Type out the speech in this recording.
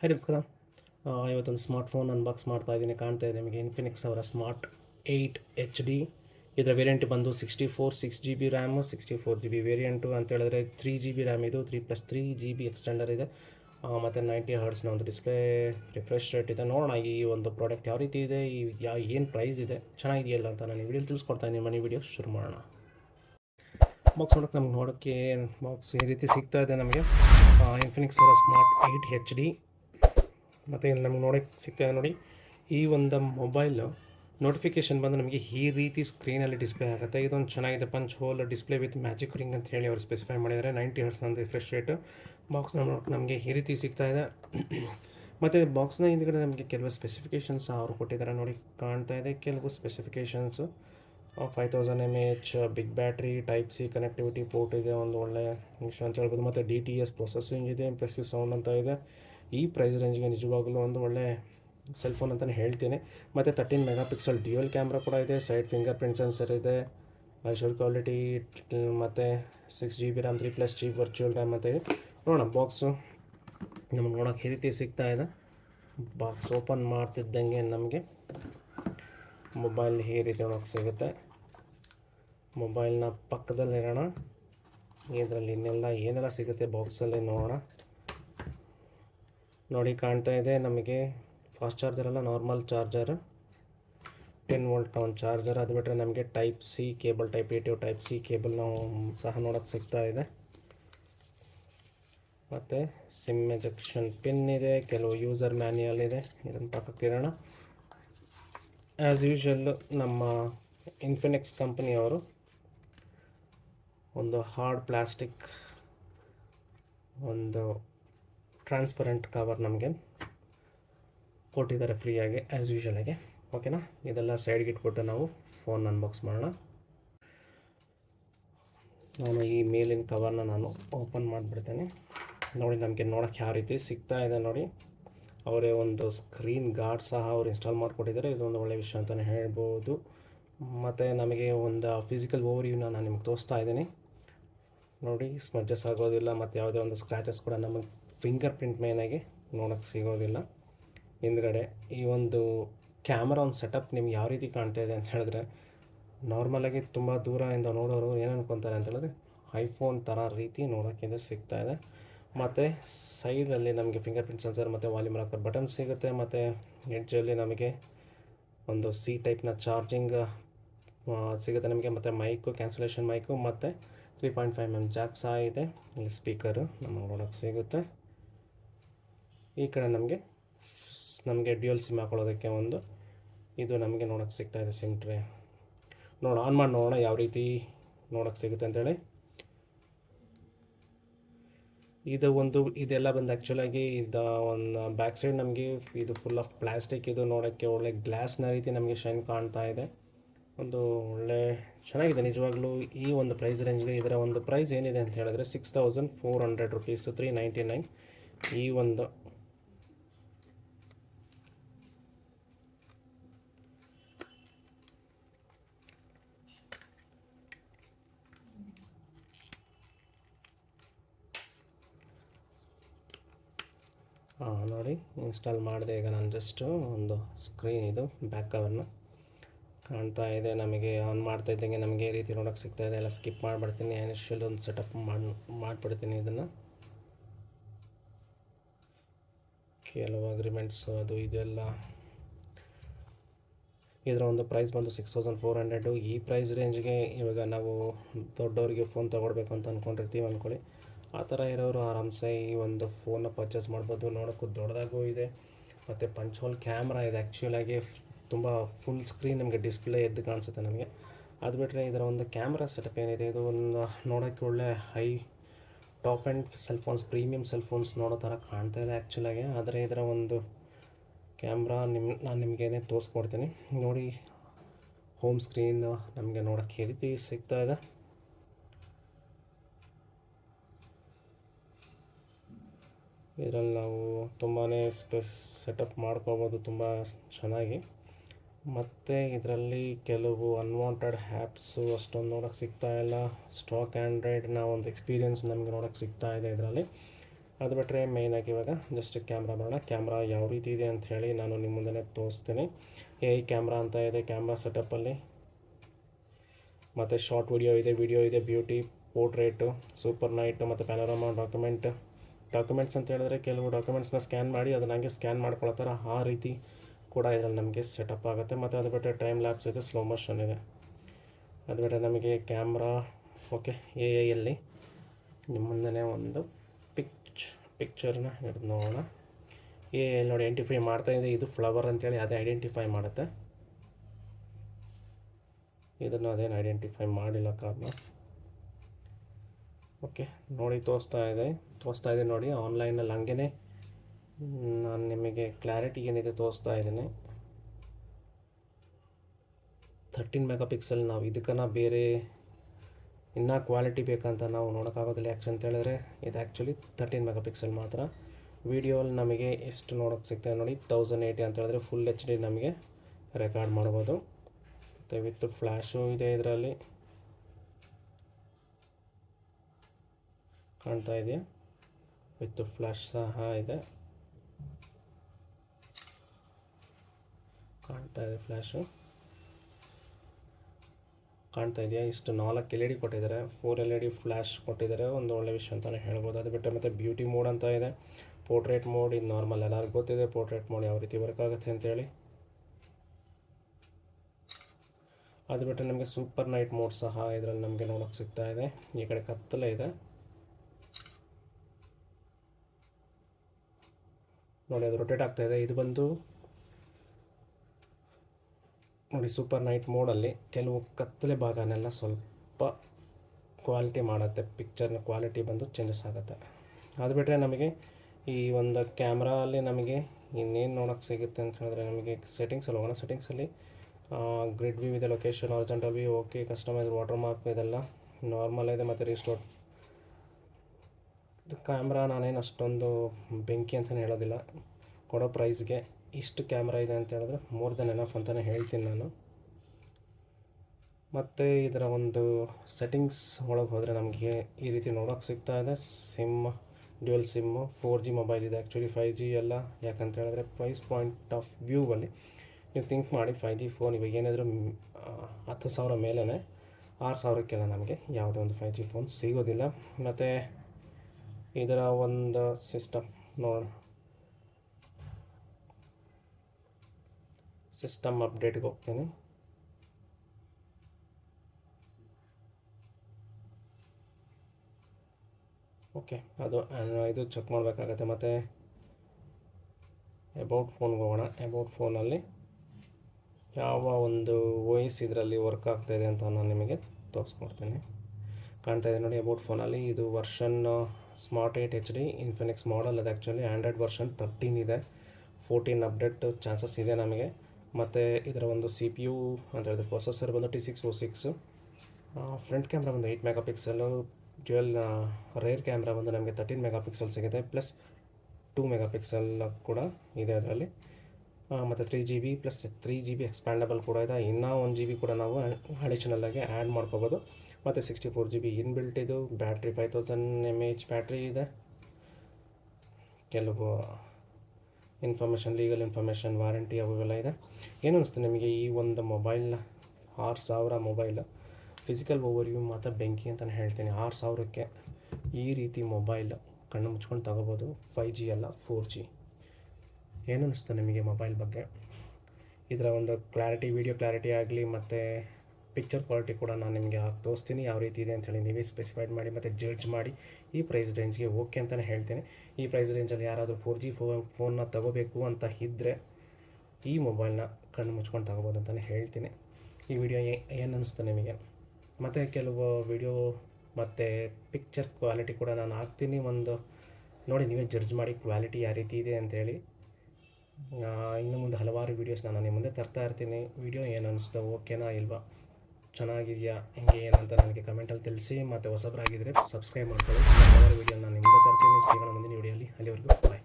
Hi ನಮಸ್ಕಾರ. ಇವತ್ತೊಂದು smart phone unbox ಮಾಡ್ತಾ ಇದ್ದೀನಿ. ಕಾಣ್ತಾ ಇದೆ ನಿಮಗೆ ಇನ್ಫಿನಿಕ್ಸ್ ಅವರ ಸ್ಮಾರ್ಟ್ ಏಯ್ಟ್ ಎಚ್ ಡಿ ಇದರ ವೇರಿಯಂಟ್ ಬಂದು sixty four six G B RAM sixty four G B variant ಅಂತ ಹೇಳಿದ್ರೆ ತ್ರೀ ಜಿ ಬಿ ರ್ಯಾಮ್ ಇದು three plus three G B extender ಇದೆ. ಮತ್ತು ನೈಂಟಿ ಹರ್ಡ್ಸ್ನ ಒಂದು ಡಿಸ್ಪ್ಲೇ ರಿಫ್ರೆಶ್ ರೇಟ್ ಇದೆ. ನೋಡೋಣ ಈ ಒಂದು ಪ್ರಾಡಕ್ಟ್ ಯಾವ ರೀತಿ ಇದೆ, ಈ ಯಾ, ಏನು ಪ್ರೈಸ್ ಇದೆ ಚೆನ್ನಾಗಿದೆಯಲ್ಲ ಅಂತ ನಾನು ವಿಡಿಯೋ ತಿಳಿಸ್ಕೊಡ್ತಾ ಇದ್ದೀನಿ. ಮನಿ ವಿಡಿಯೋ ಶುರು ಮಾಡೋಣ. ಬಾಕ್ಸ್ ನೋಡೋಕೆ ನಮ್ಗೆ ನೋಡೋಕ್ಕೆ ಬಾಕ್ಸ್ ಈ ರೀತಿ ಸಿಗ್ತಾ ಇದೆ ನಮಗೆ. ಇನ್ಫಿನಿಕ್ಸ್ ಅವರ ಸ್ಮಾರ್ಟ್ ಏಯ್ಟ್ ಹೆಚ್ ಡಿ ಮತ್ತು ಇಲ್ಲಿ ನಮ್ಗೆ ನೋಡೋಕ್ಕೆ ಸಿಗ್ತಾಯಿದೆ ನೋಡಿ, ಈ ಒಂದು ಮೊಬೈಲು ನೋಟಿಫಿಕೇಶನ್ ಬಂದು ನಮಗೆ ಈ ರೀತಿ ಸ್ಕ್ರೀನಲ್ಲಿ ಡಿಸ್ಪ್ಲೇ ಆಗುತ್ತೆ. ಇದೊಂದು ಚೆನ್ನಾಗಿದೆ punch hole display with magic ring ಅಂತ ಹೇಳಿ ಅವರು ಸ್ಪೆಸಿಫೈ ಮಾಡಿದ್ದಾರೆ. ನೈಂಟಿ ಹರ್ಸ್ ಅಂತ ರಿಫ್ರೆಶ್ ರೇಟ್ ಬಾಕ್ಸ್ ನಮಗೆ ಈ ರೀತಿ ಸಿಗ್ತಾ ಇದೆ. ಮತ್ತು ಬಾಕ್ಸ್ನ ಹಿಂದ್ಗಡೆ ನಮಗೆ ಕೆಲವು ಸ್ಪೆಸಿಫಿಕೇಷನ್ಸ್ ಅವರು ಕೊಟ್ಟಿದ್ದಾರೆ ನೋಡಿ, ಕಾಣ್ತಾ ಇದೆ ಕೆಲವು specifications five thousand M H big battery type C connectivity port ಇದೆ, ಒಂದು ಒಳ್ಳೆ ವಿಷಯ ಅಂತ ಹೇಳ್ಬೋದು. ಮತ್ತು ಡಿ ಟಿ ಎಸ್ ಪ್ರೊಸೆಸಿಂಗ್ ಇದೆ ಇಂಪ್ರೆಸಿವ್ ಸೌಂಡ್ ಅಂತ ಇದೆ. ಈ ಪ್ರೈಸ್ ರೇಂಜ್ಗೆ ನಿಜವಾಗಲೂ ಒಂದು ಒಳ್ಳೆ ಸೆಲ್ ಫೋನ್ ಅಂತಲೇ ಹೇಳ್ತೀನಿ. ಮತ್ತು thirteen megapixel dual camera ಕೂಡ ಇದೆ ಸೈಡ್ ಫಿಂಗರ್ ಪ್ರಿಂಟ್ ಸೆನ್ಸರ್ ಇದೆ. ಐಶ್ವರ್ ಕ್ವಾಲಿಟಿ ಮತ್ತು six G B RAM three plus G virtual RAM ಅಂತ ಇದೆ. ನೋಡೋಣ ಬಾಕ್ಸು ನಮ್ಗೆ ನೋಡೋಕೆ ಈ ರೀತಿ ಸಿಗ್ತಾ ಇದೆ. ಬಾಕ್ಸ್ ಓಪನ್ ಮಾಡ್ತಿದ್ದಂಗೆ ನಮಗೆ ಮೊಬೈಲ್ ಈ ರೀತಿ ನೋಡೋಕೆ ಸಿಗುತ್ತೆ. ಮೊಬೈಲ್ನ ಪಕ್ಕದಲ್ಲಿರೋಣ. ಇದರಲ್ಲಿ ಇನ್ನೆಲ್ಲ ಏನೆಲ್ಲ ಸಿಗುತ್ತೆ ಬಾಕ್ಸಲ್ಲಿ ನೋಡೋಣ. ನೋಡಿ ಕಾಣ್ತಾ ಇದೆ ನಮಗೆ. ಫಾಸ್ಟ್ ಚಾರ್ಜರ್ ಅಲ್ಲ ನಾರ್ಮಲ್ ಚಾರ್ಜರ್ ಟೆನ್ ವೋಲ್ಟ್ ಒಂದು ಚಾರ್ಜರ್ ಅದು ಬಿಟ್ಟರೆ ನಮಗೆ type C cable type A to type C cable ನಾವು ಸಹ ನೋಡೋಕ್ಕೆ ಸಿಗ್ತಾ ಇದೆ. ಮತ್ತು ಸಿಮ್ ಎಜೆಕ್ಷನ್ ಪಿನ್ ಇದೆ, ಕೆಲವು ಯೂಸರ್ ಮ್ಯಾನ್ಯಲ್ ಇದೆ. ಇದನ್ನು ಪಕ್ಕಕ್ಕೆ ಆ್ಯಸ್ ಯೂಶಲ್ ನಮ್ಮ ಇನ್ಫಿನಿಕ್ಸ್ ಕಂಪ್ನಿಯವರು ಒಂದು ಹಾರ್ಡ್ ಪ್ಲಾಸ್ಟಿಕ್ ಒಂದು ಟ್ರಾನ್ಸ್ಪರೆಂಟ್ ಕವರ್ ನಮಗೆ. ಕೊಟ್ಟಿದ್ದಾರೆ ಫ್ರೀಯಾಗಿ ಆ್ಯಸ್ ಯೂಶಲಾಗಿ ಓಕೆನಾ ಇದೆಲ್ಲ ಸೈಡ್ಗೆ ಇಟ್ಬಿಟ್ಟು ನಾವು ಫೋನ್ ಅನ್ಬಾಕ್ಸ್ ಮಾಡೋಣ. ನಾನು ಈ ಮೇಲಿನ ಕವರ್ನ ನಾನು ಓಪನ್ ಮಾಡಿಬಿಡ್ತೇನೆ. ನೋಡಿ ನಮಗೆ ನೋಡೋಕ್ಕೆ ಯಾವ ರೀತಿ ಸಿಗ್ತಾ ಇದೆ ನೋಡಿ. ಅವರೇ ಒಂದು ಸ್ಕ್ರೀನ್ ಗಾರ್ಡ್ ಸಹ ಅವ್ರು ಇನ್ಸ್ಟಾಲ್ ಮಾಡಿಕೊಟ್ಟಿದ್ದಾರೆ. ಇದೊಂದು ಒಳ್ಳೆಯ ವಿಷಯ ಅಂತಲೇ ಹೇಳ್ಬೋದು. ಮತ್ತು ನಮಗೆ ಒಂದು ಫಿಸಿಕಲ್ ಓವರ್ವ್ಯೂನ ನಾನು ನಿಮ್ಗೆ ತೋರಿಸ್ತಾ ಇದ್ದೀನಿ. ನೋಡಿ ಸ್ಮಜ್ಜಸ್ ಆಗೋದಿಲ್ಲ, ಮತ್ತು ಯಾವುದೇ ಒಂದು ಸ್ಕ್ರ್ಯಾಚಸ್ ಕೂಡ ನಮಗೆ ಫಿಂಗರ್ ಪ್ರಿಂಟ್ ಮೇನಾಗಿ ನೋಡೋಕ್ಕೆ ಸಿಗೋದಿಲ್ಲ. ಹಿಂದ್ಗಡೆ ಈ ಒಂದು ಕ್ಯಾಮ್ರಾ ಒಂದು ಸೆಟಪ್ ನಿಮ್ಗೆ ಯಾವ ರೀತಿ ಕಾಣ್ತಾ ಇದೆ ಅಂತ ಹೇಳಿದ್ರೆ ನಾರ್ಮಲಾಗಿ ತುಂಬ ದೂರದಿಂದ ನೋಡೋರು ಏನು ಅನ್ಕೊತಾರೆ ಅಂತ ಹೇಳಿದ್ರೆ ಐಫೋನ್ ಥರ ರೀತಿ ನೋಡೋಕ್ಕಿಂತ ಸಿಗ್ತಾ ಇದೆ. ಮತ್ತು ಸೈಡಲ್ಲಿ ನಮಗೆ ಫಿಂಗರ್ ಪ್ರಿಂಟ್ ಸೆನ್ಸರ್ ಮತ್ತು ವಾಲ್ಯೂಮ್ ರಾಕರ್ ಬಟನ್ ಸಿಗುತ್ತೆ. ಮತ್ತು ಎಡ್ಜಲ್ಲಿ ನಮಗೆ ಒಂದು ಸಿ ಟೈಪ್ನ ಚಾರ್ಜಿಂಗ್ ಸಿಗುತ್ತೆ ನಮಗೆ. ಮತ್ತು ಮೈಕು ಕ್ಯಾನ್ಸಲೇಷನ್ ಮೈಕು ಮತ್ತು three point five M jack ಸಹ ಇದೆ. ಇಲ್ಲಿ ಸ್ಪೀಕರು ನಮಗೆ ನೋಡೋಕ್ಕೆ ಸಿಗುತ್ತೆ. ಈ ಕಡೆ ನಮಗೆ ನಮಗೆ ಡ್ಯೂಯಲ್ ಸಿಮ್ ಹಾಕೊಳ್ಳೋದಕ್ಕೆ ಒಂದು ಇದು ನಮಗೆ ನೋಡೋಕ್ಕೆ ಸಿಗ್ತಾ ಇದೆ ಸಿಮ್ ಟ್ರೇ. ನೋಡಿ ಆನ್ ಮಾಡಿ ನೋಡೋಣ ಯಾವ ರೀತಿ ನೋಡೋಕ್ಕೆ ಸಿಗುತ್ತೆ ಅಂತೇಳಿ. ಇದು ಒಂದು, ಇದೆಲ್ಲ ಬಂದು ಆ್ಯಕ್ಚುಲಾಗಿ ಇದು ಒಂದು ಬ್ಯಾಕ್ ಸೈಡ್ ನಮಗೆ ಇದು ಫುಲ್ ಆಫ್ ಪ್ಲಾಸ್ಟಿಕ್ ಇದು ನೋಡೋಕ್ಕೆ ಒಳ್ಳೆ ಗ್ಲಾಸ್ನ ರೀತಿ ನಮಗೆ ಶೈನ್ ಕಾಣ್ತಾ ಇದೆ. ಒಂದು ಒಳ್ಳೆ ಚೆನ್ನಾಗಿದೆ ನಿಜವಾಗ್ಲೂ ಈ ಒಂದು ಪ್ರೈಸ್ ರೇಂಜ್ಗೆ ಇದರ ಒಂದು ಪ್ರೈಸ್ ಏನಿದೆ ಅಂತ ಹೇಳಿದ್ರೆ six thousand four hundred rupees three ninety nine ಈ ಒಂದು ನೋಡಿ ಇನ್ಸ್ಟಾಲ್ ಮಾಡಿದೆ ಈಗ ನಾನು ಜಸ್ಟು ಒಂದು ಸ್ಕ್ರೀನ್ ಇದು ಬ್ಯಾಕ್ ಕವರ್ನ ಕಾಣ್ತಾ ಇದೆ ನಮಗೆ ಆನ್ ಮಾಡ್ತಾ ಇದ್ದಂಗೆ ನಮಗೆ ಈ ರೀತಿ ನೋಡೋಕ್ಕೆ ಸಿಗ್ತಾ ಇದೆ. ಎಲ್ಲ ಸ್ಕಿಪ್ ಮಾಡಿಬಿಡ್ತೀನಿ. ಇನಿಷಿಯಲ್ ಒಂದು ಸೆಟಪ್ ಮಾಡಿ, ಮಾಡಿಬಿಡ್ತೀನಿ ಇದನ್ನು. ಕೆಲವು ಅಗ್ರಿಮೆಂಟ್ಸು ಅದು ಇದೆಲ್ಲ. ಇದರ ಒಂದು ಪ್ರೈಸ್ ಬಂದು ಸಿಕ್ಸ್ ತೌಸಂಡ್ ಫೋರ್ ಹಂಡ್ರೆಡು ಈ ಪ್ರೈಸ್ ರೇಂಜ್ಗೆ ಇವಾಗ ನಾವು ದೊಡ್ಡವರಿಗೆ ಫೋನ್ ತೊಗೊಳ್ಬೇಕು ಅಂತ ಅಂದ್ಕೊಂಡಿರ್ತೀವಿ ಅಂದ್ಕೊಳ್ಳಿ ಆ ಥರ ಇರೋರು ಆರಾಮ್ಸೆ ಈ ಒಂದು ಫೋನ್ನ ಪರ್ಚೇಸ್ ಮಾಡ್ಬೋದು. ನೋಡೋಕ್ಕೂ ದೊಡ್ಡದಾಗೂ ಇದೆ. ಮತ್ತು ಹೋಲ್ ಕ್ಯಾಮ್ರಾ ಇದೆ ಆ್ಯಕ್ಚುಲಾಗಿ ತುಂಬ ಫುಲ್ ಸ್ಕ್ರೀನ್ ನಮಗೆ ಡಿಸ್ಪ್ಲೇ ಎದ್ದು ಕಾಣಿಸುತ್ತೆ ನಮಗೆ. ಅದು ಬಿಟ್ಟರೆ ಇದರ ಒಂದು ಕ್ಯಾಮ್ರಾ ಸೆಟಪ್ ಏನಿದೆ? ಇದು ಒಂದು ನೋಡೋಕ್ಕೆ ಒಳ್ಳೆ high top and cell phones premium cell phones ನೋಡೋ ಥರ ಕಾಣ್ತಾ ಇದೆ ಆ್ಯಕ್ಚುಲಾಗಿ ಆದರೆ ಇದರ ಒಂದು ಕ್ಯಾಮ್ರಾ ನಿಮ್ಮ ನಾನು ನಿಮಗೇನೆ ತೋರಿಸ್ಕೊಡ್ತೀನಿ. ನೋಡಿ ಹೋಮ್ ಸ್ಕ್ರೀನ್ ನಮಗೆ ನೋಡೋಕ್ಕೆ ರೀತಿ ಸಿಗ್ತಾ ಇದೆ. ಇದರಲ್ಲಿ ನಾವು ತುಂಬಾ ಸ್ಪೆಸ್ ಸೆಟಪ್ ಮಾಡ್ಕೋಬೋದು ತುಂಬ ಚೆನ್ನಾಗಿ. ಮತ್ತು ಇದರಲ್ಲಿ ಕೆಲವು ಅನ್ವಾಂಟೆಡ್ ಹ್ಯಾಪ್ಸು ಅಷ್ಟೊಂದು ನೋಡೋಕ್ಕೆ ಸಿಗ್ತಾ ಇಲ್ಲ. ಸ್ಟಾಕ್ ಆ್ಯಂಡ್ರಾಯ್ಡ್ನ ಒಂದು ಎಕ್ಸ್ಪೀರಿಯನ್ಸ್ ನಮಗೆ ನೋಡೋಕ್ಕೆ ಸಿಗ್ತಾ ಇದೆ ಇದರಲ್ಲಿ. ಅದು ಬಿಟ್ಟರೆ ಮೇಯ್ನಾಗಿ ಇವಾಗ ಜಸ್ಟ್ ಕ್ಯಾಮ್ರಾ ಬರೋಣ ಕ್ಯಾಮ್ರಾ ಯಾವ ರೀತಿ ಇದೆ ಅಂತ ಹೇಳಿ ನಾನು ನಿಮ್ಮ ಮುಂದೆ ತೋರಿಸ್ತೀನಿ. ಎ ಕ್ಯಾಮ್ರಾ ಅಂತ ಇದೆ ಕ್ಯಾಮ್ರಾ ಸೆಟಪ್ಪಲ್ಲಿ ಮತ್ತು ಶಾರ್ಟ್ ವಿಡಿಯೋ ಇದೆ ವಿಡಿಯೋ ಇದೆ ಬ್ಯೂಟಿ ಪೋರ್ಟ್ರೇಟು ಸೂಪರ್ ನೈಟ್ ಮತ್ತು ಪ್ಯಾನೋರಾಮಾ ಡಾಕ್ಯುಮೆಂಟ್ ಡಾಕ್ಯುಮೆಂಟ್ಸ್ ಅಂತ ಹೇಳಿದ್ರೆ ಕೆಲವು ಡಾಕ್ಯುಮೆಂಟ್ಸ್ನ ಸ್ಕ್ಯಾನ್ ಮಾಡಿ ಅದನ್ನ ಹಂಗೆ ಸ್ಕ್ಯಾನ್ ಮಾಡ್ಕೊಳ್ತಾರೆ ಆ ರೀತಿ ಕೂಡ ಇದರಲ್ಲಿ ನಮಗೆ ಸೆಟಪ್ ಆಗುತ್ತೆ. ಮತ್ತು ಅದು ಬಿಟ್ಟರೆ ಟೈಮ್ ಲ್ಯಾಬ್ಸ್ ಇದೆ ಸ್ಲೋ ಮೋಷನ್ ಇದೆ. ಅದು ಬಿಟ್ಟರೆ ನಮಗೆ ಕ್ಯಾಮ್ರಾ ಓಕೆ ಎ ಐಯಲ್ಲಿ ನಿಮ್ಮ ಒಂದು ಪಿಕ್ಚ್ ಪಿಕ್ಚರ್ನ ಹಿಡಿದು ನೋಡೋಣ. ಎ ಐ ನೋಡಿ ಐಡೆಂಟಿಫೈ ಮಾಡ್ತಾ ಇದೆ. ಇದು ಫ್ಲವರ್ ಅಂತೇಳಿ ಅದೇ ಐಡೆಂಟಿಫೈ ಮಾಡುತ್ತೆ. ಇದನ್ನು ಅದೇನು ಐಡೆಂಟಿಫೈ ಮಾಡಿಲ್ಲ ಕಾರಣ. ಓಕೆ, ನೋಡಿ, ತೋರಿಸ್ತಾ ಇದೆ. ತೋರಿಸ್ತಾ ಇದೆ ನೋಡಿ, ಆನ್ಲೈನಲ್ಲಿ ಹಂಗೇ ನಾನು ನಿಮಗೆ ಕ್ಲಾರಿಟಿ ಏನಿದೆ ತೋರಿಸ್ತಾ ಇದ್ದೀನಿ. ಥರ್ಟೀನ್ ಮೆಗಾ ಪಿಕ್ಸೆಲ್ ನಾವು ಇದಕ್ಕನ್ನ ಬೇರೆ ಇನ್ನೂ ಕ್ವಾಲಿಟಿ ಬೇಕಂತ ನಾವು ನೋಡೋಕ್ಕಾಗೋದಿಲ್ಲ ಯಾಕೆ ಅಂತ ಹೇಳಿದ್ರೆ, ಇದು ಆ್ಯಕ್ಚುಲಿ ತರ್ಟೀನ್ ಮೆಗಾ ಪಿಕ್ಸೆಲ್ ಮಾತ್ರ ವೀಡಿಯೋಲ್ಲಿ ನಮಗೆ ಎಷ್ಟು ನೋಡೋಕೆ ಸಿಗ್ತದೆ ನೋಡಿ ತೌಸಂಡ್ ಏಯ್ಟಿ ಅಂತ ಹೇಳಿದ್ರೆ ಫುಲ್ ಎಚ್ ಡಿ ನಮಗೆ ರೆಕಾರ್ಡ್ ಮಾಡ್ಬೋದು. ಮತ್ತು ವಿತ್ ಫ್ಲ್ಯಾಶು ಇದೆ ಇದರಲ್ಲಿ. ಕಾಣ್ತಾ ಇದೆಯಾ ವಿತ್ ಫ್ಲಾಶ್ ಸಹ ಇದೆ. ಕಾಣ್ತಾ ಇದೆ ಫ್ಲ್ಯಾಶು ಕಾಣ್ತಾ ಇದೆಯಾ? ಇಷ್ಟು ನಾಲ್ಕು ಎಲ್ ಇ ಡಿ ಕೊಟ್ಟಿದ್ದಾರೆ. Four L E D flash ಕೊಟ್ಟಿದ್ದಾರೆ. ಒಂದು ಒಳ್ಳೆ ವಿಷಯ ಅಂತಲೇ ಹೇಳ್ಬೋದು. ಅದು ಬಿಟ್ಟರೆ ಮತ್ತು ಬ್ಯೂಟಿ ಮೋಡ್ ಅಂತ ಇದೆ. ಪೋರ್ಟ್ರೇಟ್ ಮೋಡ್, ಇದು ನಾರ್ಮಲ್. ಎಲ್ಲರಿಗೂ ಗೊತ್ತಿದೆ ಪೋರ್ಟ್ರೇಟ್ ಮೋಡ್ ಯಾವ ರೀತಿ ವರ್ಕ್ ಆಗುತ್ತೆ ಅಂತೇಳಿ ಅದು ಬಿಟ್ಟರೆ ನಮಗೆ ಸೂಪರ್ ನೈಟ್ ಮೋಡ್ ಸಹ ಇದರಲ್ಲಿ ನಮಗೆ ನೋಡೋಕ್ಕೆ ಸಿಗ್ತಾ ಇದೆ. ಈ ಕಡೆ ಕತ್ತಲೇ ಇದೆ. ನೋಡಿ, ಅದು ರೊಟೇಟ್ ಆಗ್ತಾ ಇದೆ. ಬಂದು ನೋಡಿ ಸೂಪರ್ ನೈಟ್ ಮೋಡಲ್ಲಿ ಕೆಲವು ಕತ್ತಲೆ ಭಾಗನೆಲ್ಲ ಸ್ವಲ್ಪ ಕ್ವಾಲಿಟಿ ಮಾಡುತ್ತೆ. ಪಿಕ್ಚರ್ನ ಕ್ವಾಲಿಟಿ ಬಂದು ಚೇಂಜಸ್ ಆಗುತ್ತೆ. ಅದು ಬಿಟ್ಟರೆ ನಮಗೆ ಈ ಒಂದು ಕ್ಯಾಮ್ರಾಲ್ಲಿ ನಮಗೆ ಇನ್ನೇನು ನೋಡೋಕ್ಕೆ ಸಿಗುತ್ತೆ ಅಂತ ಹೇಳಿದ್ರೆ ನಮಗೆ ಸೆಟ್ಟಿಂಗ್ಸಲ್ಲಿ ಹೋಗೋಣ. ಸೆಟ್ಟಿಂಗ್ಸಲ್ಲಿ ಗ್ರಿಡ್ ವ್ಯೂ ಇದೆ location horizontal view okay customize watermark ಇದೆಲ್ಲ ನಾರ್ಮಲ್ ಇದೆ ಮತ್ತು ರಿಸ್ಟೋರ್ ಇದು ಕ್ಯಾಮ್ರಾ ನಾನೇನು ಅಷ್ಟೊಂದು ಬೆಂಕಿ ಅಂತಲೇ ಹೇಳೋದಿಲ್ಲ. ಕೊಡೋ ಪ್ರೈಸ್ಗೆ ಇಷ್ಟು ಕ್ಯಾಮ್ರಾ ಇದೆ ಅಂತ ಹೇಳಿದ್ರೆ ಮೋರ್ ದೆನ್ ಎನಫ್ ಅಂತಲೇ ಹೇಳ್ತೀನಿ ನಾನು. ಮತ್ತು ಇದರ ಒಂದು ಸೆಟ್ಟಿಂಗ್ಸ್ ಒಳಗೆ ಹೋದರೆ ನಮಗೆ ಈ ರೀತಿ ನೋಡೋಕೆ ಸಿಗ್ತಾ ಇದೆ. SIM, dual SIM four G mobile ಇದೆ ಆ್ಯಕ್ಚುಲಿ ಫೈವ್ ಜಿ ಎಲ್ಲ. ಯಾಕಂತ ಹೇಳಿದ್ರೆ ಪ್ರೈಸ್ ಪಾಯಿಂಟ್ ಆಫ್ ವ್ಯೂವಲ್ಲಿ ನೀವು ಥಿಂಕ್ ಮಾಡಿ ಫೈವ್ ಜಿ ಫೋನ್ ಇವಾಗ ಏನಾದರೂ ಹತ್ತು ಸಾವಿರ ಮೇಲೇ ಆರು ಸಾವಿರಕ್ಕೆಲ್ಲ ನಮಗೆ ಯಾವುದೋ ಒಂದು ಫೈವ್ ಜಿ ಫೋನ್ ಸಿಗೋದಿಲ್ಲ. ಮತ್ತು ಇದರ ಒಂದು ಸಿಸ್ಟಮ್ ನೋಡಿ. ಸಿಸ್ಟಮ್ ಅಪ್ಡೇಟ್ಗೆ ಹೋಗ್ತೀನಿ. ಓಕೆ ಅದು ಇದು ಚೆಕ್ ಮಾಡಬೇಕಾಗತ್ತೆ ಮತ್ತು ಎಬೌಟ್ ಫೋನ್ಗೆ ಹೋಗೋಣ. ಎಬೌಟ್ ಫೋನಲ್ಲಿ ಯಾವ ಒಂದು ವಾಯ್ಸ್ ಇದರಲ್ಲಿ ವರ್ಕ್ ಆಗ್ತಾಯಿದೆ ಅಂತ ನಾನು ನಿಮಗೆ ತೋರಿಸ್ಕೊಡ್ತೀನಿ. ಕಾಣ್ತಾ ಇದೆ ನೋಡಿ ಅಬೌಟ್ ಫೋನಲ್ಲಿ ಇದು version smart eight H D Infinix model ಅದು ಆ್ಯಕ್ಚುಲಿ ಆ್ಯಂಡ್ರಾಯ್ಡ್ ವರ್ಷನ್ ತರ್ಟೀನ್ ಇದೆ. ಫೋರ್ಟೀನ್ ಅಪ್ಡೇಟ್ ಚಾನ್ಸಸ್ ಇದೆ ನಮಗೆ. ಮತ್ತು ಇದರ ಒಂದು ಸಿ ಪಿ ಯು ಅಂತ ಹೇಳಿದ್ರೆ ಪ್ರೊಸೆಸರ್ ಬಂದು T six O six front camera ಬಂದು eight megapixel dual rear camera ಬಂದು ನಮಗೆ ತರ್ಟೀನ್ ಮೆಗಾ ಪಿಕ್ಸೆಲ್ ಸಿಗುತ್ತೆ. ಪ್ಲಸ್ ಟೂ ಮೆಗಾ ಪಿಕ್ಸೆಲ್ ಕೂಡ ಇದೆ ಅದರಲ್ಲಿ. ಮತ್ತು three G B plus three G B expandable ಕೂಡ ಇದೆ. ಇನ್ನೂ ಒಂದು ಜಿ ಬಿ ಕೂಡ ನಾವು ಅಡಿಷನಲ್ಲಾಗಿ ಆ್ಯಡ್ ಮಾಡ್ಕೋಬೋದು. ಮತ್ತು sixty four G B inbuilt ಇದು battery five thousand M H battery ಇದೆ. ಕೆಲವು ಇನ್ಫಾರ್ಮೇಷನ್ ಲೀಗಲ್ ಇನ್ಫಾರ್ಮೇಷನ್ ವಾರಂಟಿ ಅವೆಲ್ಲ ಇದೆ. ಏನು ಅನಿಸ್ತು ನಿಮಗೆ ಈ ಒಂದು ಮೊಬೈಲ್ನ ಆರು ಸಾವಿರ ಮೊಬೈಲ್ ಫಿಸಿಕಲ್ ಓವರ್ವ್ಯೂ ಮಾತ್ರ ಬೆಂಕಿ ಅಂತಲೇ ಹೇಳ್ತೀನಿ. ಆರು ಸಾವಿರಕ್ಕೆ ಈ ರೀತಿ ಮೊಬೈಲ್ ಕಣ್ಣು ಮುಚ್ಕೊಂಡು ತಗೋಬೋದು. ಫೈ ಜಿ ಅಲ್ಲ ಫೋರ್ ಜಿ ಏನು ಅನಿಸ್ತು ನಿಮಗೆ ಮೊಬೈಲ್ ಬಗ್ಗೆ? ಇದರ ಒಂದು ಕ್ಲಾರಿಟಿ ವಿಡಿಯೋ ಕ್ಲಾರಿಟಿ ಆಗಲಿ, ಮತ್ತು ಪಿಕ್ಚರ್ ಕ್ವಾಲಿಟಿ ಕೂಡ ನಾನು ನಿಮಗೆ ಹಾಕಿ ತೋರಿಸ್ತೀನಿ, ಯಾವ ರೀತಿ ಇದೆ ಅಂತೇಳಿ ನೀವೇ ಸ್ಪೆಸಿಫೈಡ್ ಮಾಡಿ ಮತ್ತು ಜಡ್ಜ್ ಮಾಡಿ ಈ ಪ್ರೈಸ್ ರೇಂಜ್ಗೆ ಓಕೆ ಅಂತಲೇ ಹೇಳ್ತೀನಿ. ಈ ಪ್ರೈಸ್ ರೇಂಜಲ್ಲಿ ಯಾರಾದರೂ ಫೋರ್ ಜಿ ಫೋ ಫೋನ್ನ ತಗೋಬೇಕು ಅಂತ ಇದ್ದರೆ ಈ ಮೊಬೈಲ್ನ ಕಣ್ಣು ಮುಚ್ಕೊಂಡು ತಗೋಬೋದು ಅಂತಲೇ ಹೇಳ್ತೀನಿ. ಈ ವಿಡಿಯೋ ಏನು ಅನ್ನಿಸ್ತು ನಿಮಗೆ? ಮತ್ತು ಕೆಲವು ವಿಡಿಯೋ ಮತ್ತು ಪಿಕ್ಚರ್ ಕ್ವಾಲಿಟಿ ಕೂಡ ನಾನು ಹಾಕ್ತೀನಿ, ಒಂದು ನೋಡಿ ನೀವೇ ಜಡ್ಜ್ ಮಾಡಿ ಕ್ವಾಲಿಟಿ ಯಾವ ರೀತಿ ಇದೆ ಅಂತೇಳಿ. ಇನ್ನು ಮುಂದೆ ಹಲವಾರು ವೀಡಿಯೋಸ್ ನಾನು ನಿಮ್ಮ ಮುಂದೆ ತರ್ತಾ ಇರ್ತೀನಿ. ವಿಡಿಯೋ ಏನು ಅನ್ನಿಸ್ತು ಓಕೆನಾ ಇಲ್ವಾ? ಚೆನ್ನಾಗಿದೆಯಾ? ಹೆಂಗೆ ಏನಂತ ನನಗೆ ಕಮೆಂಟಲ್ಲಿ ತಿಳಿಸಿ. ಮತ್ತು ಹೊಸಬರಾಗಿದ್ದರೆ ಸಬ್ಸ್ಕ್ರೈಬ್ ಮಾಡ್ಕೊಳ್ಳಿ. ವೀಡಿಯೋ ನಾನು ನಿಮಗೆ ತರ್ತೀನಿ. ಸಿಗೋಣ ಮುಂದಿನ ವಿಡಿಯೋಲಿ ಅಲ್ಲಿವರೆಗೂ ಬಾಯ್